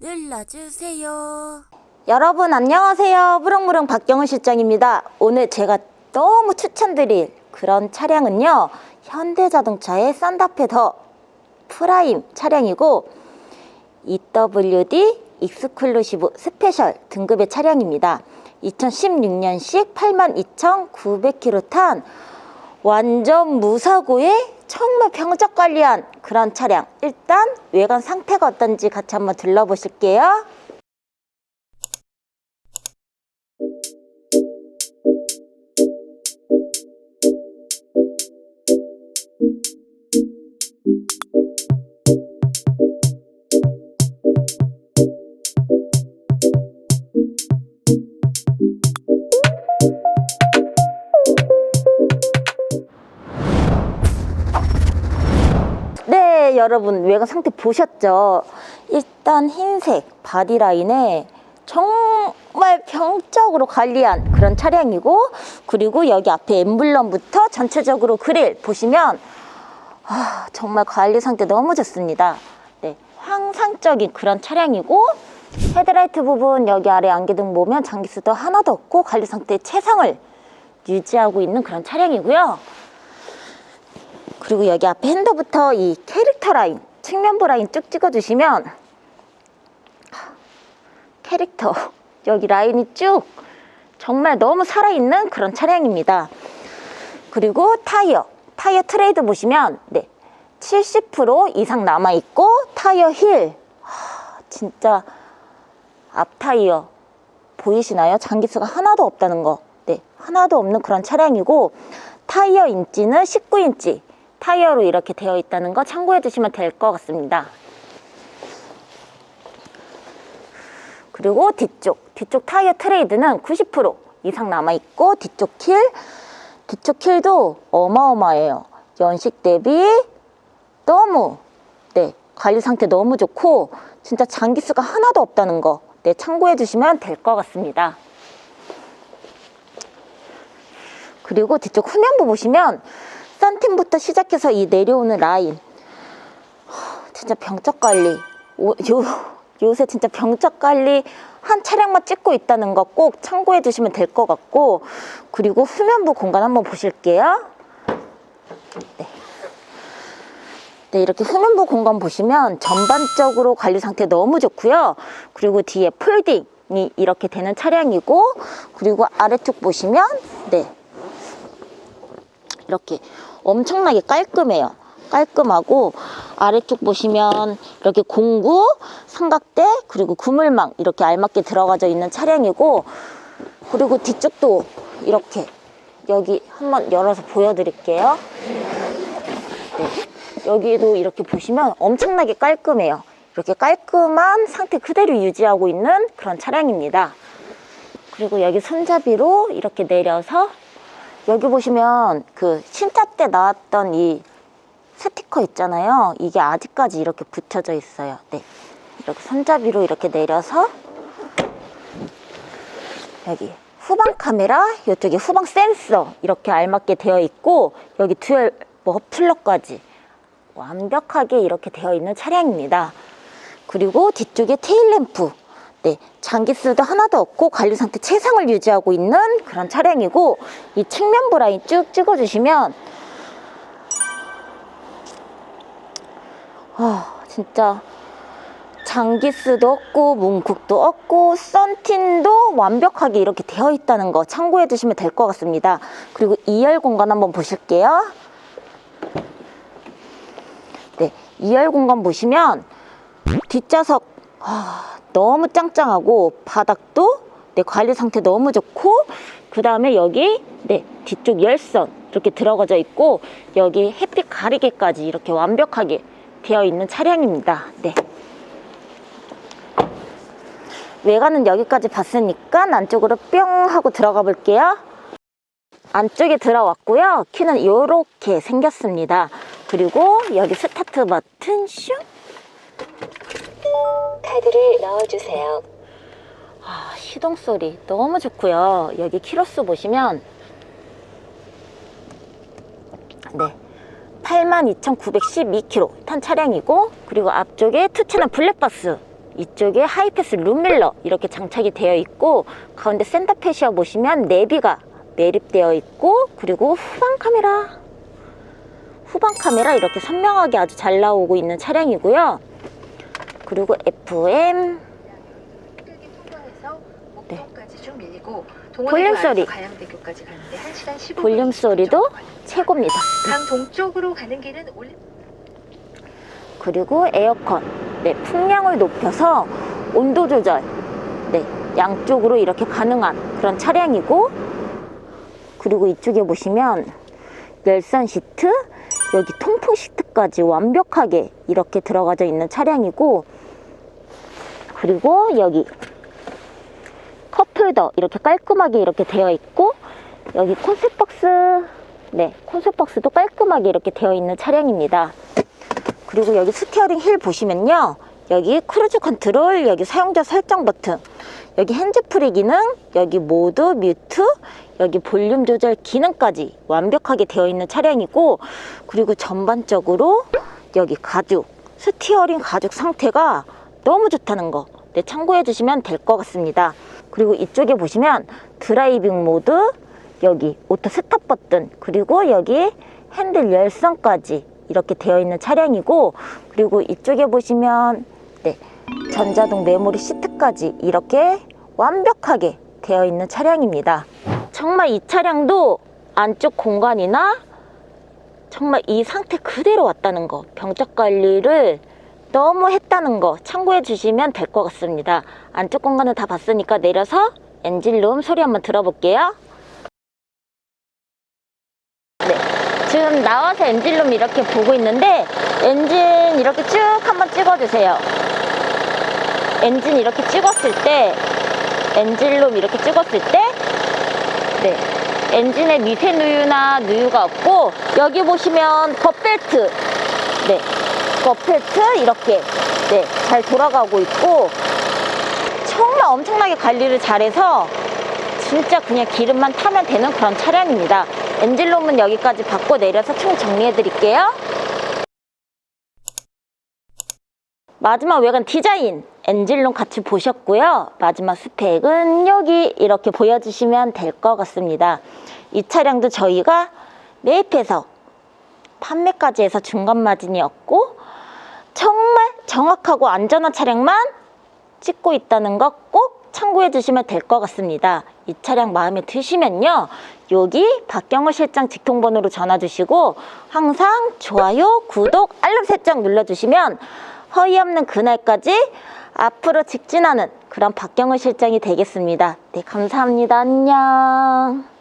눌러주세요. 여러분 안녕하세요. 무릉무릉 박경은 실장입니다. 오늘 제가 너무 추천드릴 그런 차량은요. 현대자동차의 썬다페 더 프라임 차량이고 EWD 익스클루시브 스페셜 등급의 차량입니다. 2016년식 82,900km 탄 완전 무사고에 정말 병적 관리한 그런 차량. 일단 외관 상태가 어떤지 같이 한번 둘러보실게요. 네, 여러분 외관 상태 보셨죠? 일단 흰색 바디라인에 정말 병적으로 관리한 그런 차량이고 그리고 여기 앞에 엠블럼부터 전체적으로 그릴 보시면 아, 정말 관리 상태 너무 좋습니다. 네, 황상적인 그런 차량이고 헤드라이트 부분 여기 아래 안개등 보면 장기수도 하나도 없고 관리 상태 최상을 유지하고 있는 그런 차량이고요. 그리고 여기 앞에 핸더부터 이 캐릭터 라인, 측면부 라인 쭉 찍어주시면 캐릭터 여기 라인이 쭉 정말 너무 살아있는 그런 차량입니다. 그리고 타이어, 타이어 트레이드 보시면 네, 70% 이상 남아있고 타이어 힐 하, 진짜 앞 타이어 보이시나요? 장기수가 하나도 없다는 거. 네, 하나도 없는 그런 차량이고 타이어 인치는 19인치 타이어로 이렇게 되어 있다는 거 참고해 주시면 될 것 같습니다. 그리고 뒤쪽, 뒤쪽 타이어 트레이드는 90% 이상 남아있고 뒤쪽 킬, 뒤쪽 킬도 어마어마해요. 연식 대비 너무 네 관리 상태 너무 좋고 진짜 장기수가 하나도 없다는 거 네, 참고해 주시면 될 것 같습니다. 그리고 뒤쪽 후면부 보시면 썬팅부터 시작해서 이 내려오는 라인. 하, 진짜 병적 관리. 오, 요, 요새 진짜 병적 관리 한 차량만 찍고 있다는 거 꼭 참고해 주시면 될 것 같고 그리고 후면부 공간 한번 보실게요. 네. 네, 이렇게 후면부 공간 보시면 전반적으로 관리 상태 너무 좋고요. 그리고 뒤에 폴딩이 이렇게 되는 차량이고 그리고 아래쪽 보시면 네. 이렇게 엄청나게 깔끔해요. 깔끔하고 아래쪽 보시면 이렇게 공구, 삼각대 그리고 그물망 이렇게 알맞게 들어가져 있는 차량이고 그리고 뒤쪽도 이렇게 여기 한번 열어서 보여드릴게요. 네. 여기도 이렇게 보시면 엄청나게 깔끔해요. 이렇게 깔끔한 상태 그대로 유지하고 있는 그런 차량입니다. 그리고 여기 손잡이로 이렇게 내려서 여기 보시면 그 신차 때 나왔던 이 스티커 있잖아요. 이게 아직까지 이렇게 붙여져 있어요. 네. 이렇게 손잡이로 이렇게 내려서 여기 후방 카메라, 이쪽에 후방 센서 이렇게 알맞게 되어 있고 여기 듀얼 머플러까지 완벽하게 이렇게 되어 있는 차량입니다. 그리고 뒤쪽에 테일램프 네, 장기수도 하나도 없고 관리 상태 최상을 유지하고 있는 그런 차량이고 이 측면부 라인 쭉 찍어주시면 아 진짜 장기수도 없고 뭉쿡도 없고 썬틴도 완벽하게 이렇게 되어 있다는 거 참고해 주시면 될 것 같습니다. 그리고 2열 공간 한번 보실게요. 네, 2열 공간 보시면 뒷좌석 아, 너무 짱짱하고 바닥도 네, 관리 상태 너무 좋고 그 다음에 여기 네 뒤쪽 열선 이렇게 들어가져 있고 여기 햇빛 가리개까지 이렇게 완벽하게 되어 있는 차량입니다. 네. 외관은 여기까지 봤으니까 안쪽으로 뿅 하고 들어가 볼게요. 안쪽에 들어왔고요. 키는 이렇게 생겼습니다. 그리고 여기 스타트 버튼 슝 카드를 넣어주세요. 아, 시동 소리 너무 좋고요. 여기 키로수 보시면 네. 82,912km 탄 차량이고 그리고 앞쪽에 투체는 블랙박스 이쪽에 하이패스 룸밀러 이렇게 장착이 되어 있고 가운데 센터페시아 보시면 내비가 매립되어 있고 그리고 후방 카메라 후방 카메라 이렇게 선명하게 아주 잘 나오고 있는 차량이고요. 그리고 FM 네. 볼륨 소리. 안에서 가양대교까지 가는데 1시간 15분 볼륨 소리도 최고입니다. 강 동쪽으로 가는 길은 올림 그리고 에어컨, 네, 풍량을 높여서 온도 조절, 네, 양쪽으로 이렇게 가능한 그런 차량이고, 그리고 이쪽에 보시면 열선 시트, 여기 통풍 시트까지 완벽하게 이렇게 들어가져 있는 차량이고, 그리고 여기 컵홀더 이렇게 깔끔하게 이렇게 되어 있고, 여기 콘셉박스, 네, 콘셉박스도 깔끔하게 이렇게 되어 있는 차량입니다. 그리고 여기 스티어링 휠 보시면요. 여기 크루즈 컨트롤, 여기 사용자 설정 버튼, 여기 핸즈프리 기능, 여기 모드, 뮤트, 여기 볼륨 조절 기능까지 완벽하게 되어 있는 차량이고, 그리고 전반적으로 여기 가죽, 스티어링 가죽 상태가 너무 좋다는 거, 네, 참고해 주시면 될 것 같습니다. 그리고 이쪽에 보시면 드라이빙 모드, 여기 오토 스탑 버튼, 그리고 여기 핸들 열선까지 이렇게 되어 있는 차량이고, 그리고 이쪽에 보시면 네, 전자동 메모리 시트까지 이렇게 완벽하게 되어 있는 차량입니다. 정말 이 차량도 안쪽 공간이나 정말 이 상태 그대로 왔다는 거, 병적 관리를 너무 했다는 거 참고해 주시면 될 것 같습니다. 안쪽 공간을 다 봤으니까 내려서 엔진룸 소리 한번 들어볼게요. 네, 지금 나와서 엔진룸 이렇게 보고 있는데 엔진 이렇게 쭉 한번 찍어주세요. 엔진 이렇게 찍었을 때 엔진룸 이렇게 찍었을 때 네, 엔진에 미세 누유나 누유가 없고 여기 보시면 겉벨트 네, 겉벨트 이렇게 네, 잘 돌아가고 있고 정말 엄청나게 관리를 잘해서 진짜 그냥 기름만 타면 되는 그런 차량입니다. 엔진룸은 여기까지 받고 내려서 총 정리해 드릴게요. 마지막 외관 디자인 엔진룸 같이 보셨고요. 마지막 스펙은 여기 이렇게 보여주시면 될 것 같습니다. 이 차량도 저희가 매입해서 판매까지 해서 중간 마진이었고 정말 정확하고 안전한 차량만 찍고 있다는 거 꼭 참고해 주시면 될 것 같습니다. 이 차량 마음에 드시면요. 여기 박경호 실장 직통번호로 전화 주시고 항상 좋아요, 구독, 알람 설정 눌러주시면 허위 없는 그날까지 앞으로 직진하는 그런 박경호 실장이 되겠습니다. 네, 감사합니다. 안녕.